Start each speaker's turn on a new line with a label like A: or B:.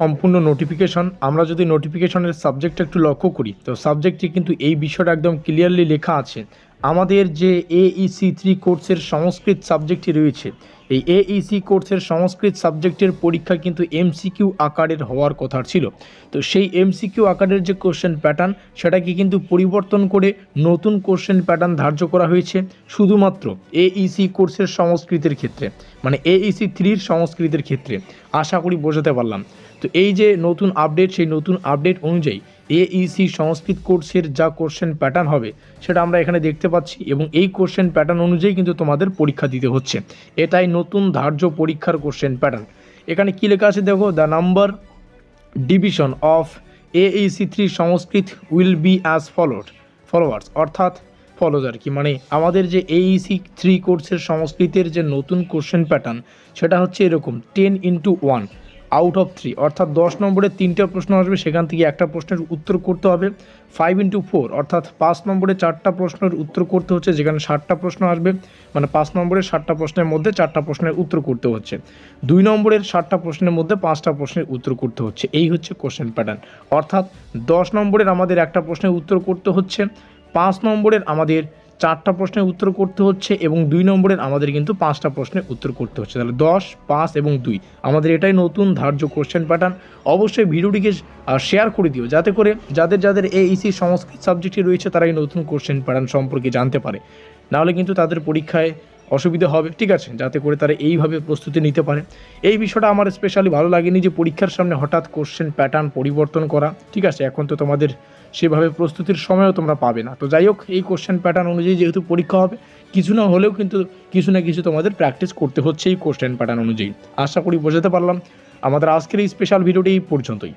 A: সম্পূর্ণ নোটিফিকেশন আমরা যদি নোটিফিকেশনের সাবজেক্টটা একটু লক্ষ্য করি, তো সাবজেক্টে কিন্তু এই বিষয়টা একদম ক্লিয়ারলি লেখা আছে। আমাদের যে এইসি থ্রি কোর্সের সংস্কৃত সাবজেক্টটি রয়েছে, এই এইসি কোর্সের সংস্কৃত সাবজেক্টের পরীক্ষা কিন্তু এমসিকিউ আকারের হওয়ার কথা ছিল। তো সেই এমসিকিউ আকারের যে কোশ্চেন প্যাটার্ন সেটাকে কিন্তু পরিবর্তন করে নতুন কোশ্চেন প্যাটার্ন ধার্য করা হয়েছে, শুধুমাত্র এইসি কোর্সের সংস্কৃতের ক্ষেত্রে মানে এইসি থ্রির সংস্কৃতের ক্ষেত্রে। আশা করি বোঝাতে পারলাম। তো এই যে নতুন আপডেট সেই নতুন আপডেট অনুযায়ী এইসি সংস্কৃত কোর্সের যা কোশ্চেন প্যাটার্ন হবে, সেটা আমরা এখানে দেখতে পাচ্ছি এবং এই কোশ্চেন প্যাটার্ন অনুযায়ী কিন্তু তোমাদের পরীক্ষা দিতে হচ্ছে। এটাই নতুন ধার্য পরীক্ষার কোশ্চেন প্যাটার্ন এখানে কী লেখা আছে দেখো the number division of Aisi three Sanskrit will be as followed followers অর্থাৎ ফলোজ আর কি। মানে আমাদের যে এইসি থ্রি কোর্সের সংস্কৃতের যে নতুন কোশ্চেন প্যাটার্ন সেটা হচ্ছে এরকম ten into one out of three অর্থাৎ দশ নম্বরে তিনটা প্রশ্ন আসবে, সেখান থেকে একটা প্রশ্নের উত্তর করতে হবে। ফাইভ ইন্টু ফোর অর্থাৎ পাঁচ নম্বরে চারটা প্রশ্নের উত্তর করতে হচ্ছে, যেখানে ষাটটা প্রশ্ন আসবে। মানে পাঁচ নম্বরের ষাটটা প্রশ্নের মধ্যে চারটা প্রশ্নের উত্তর করতে হচ্ছে। দুই নম্বরের ষাটটা প্রশ্নের মধ্যে পাঁচটা প্রশ্নের উত্তর করতে হচ্ছে। এই হচ্ছে কোশ্চেন প্যাটার্ন অর্থাৎ দশ নম্বরের আমাদের একটা প্রশ্নের উত্তর করতে হচ্ছে, পাঁচ নম্বরের আমাদের চারটা প্রশ্নের উত্তর করতে হচ্ছে এবং দুই নম্বরের আমাদের কিন্তু পাঁচটা প্রশ্নের উত্তর করতে হচ্ছে। তাহলে দশ, পাঁচ এবং দুই। আমাদের এটাই নতুন ধার্য কোশ্চেন প্যাটার্ন অবশ্যই ভিডিওটিকে শেয়ার করে দিও। যাতে করে যাদের যাদের এইসি সংস্কৃত সাবজেক্টে রয়েছে তারা এই নতুন কোশ্চেন প্যাটার্ন সম্পর্কে জানতে পারে। নাহলে কিন্তু তাদের পরীক্ষায় অসুবিধা হবে, ঠিক আছে, যাতে করে তারা এইভাবে প্রস্তুতি নিতে পারে। এই বিষয়টা আমার স্পেশালি ভালো লাগেনি যে পরীক্ষার সামনে হঠাৎ কোশ্চেন প্যাটার্ন পরিবর্তন করা, ঠিক আছে, এখন তো তোমাদের সেভাবে প্রস্তুতির সময়ও তোমরা পাবে না। তো যাই হোক, এই কোশ্চেন প্যাটার্ন অনুযায়ী যেহেতু পরীক্ষা হবে, কিছু না হলেও কিন্তু কিছু না কিছু তোমাদের প্র্যাকটিস করতে হচ্ছে এই কোশ্চেন প্যাটার্ন অনুযায়ী। আশা করি বোঝাতে পারলাম। আমাদের আজকের এই স্পেশাল ভিডিওটি এই পর্যন্তই।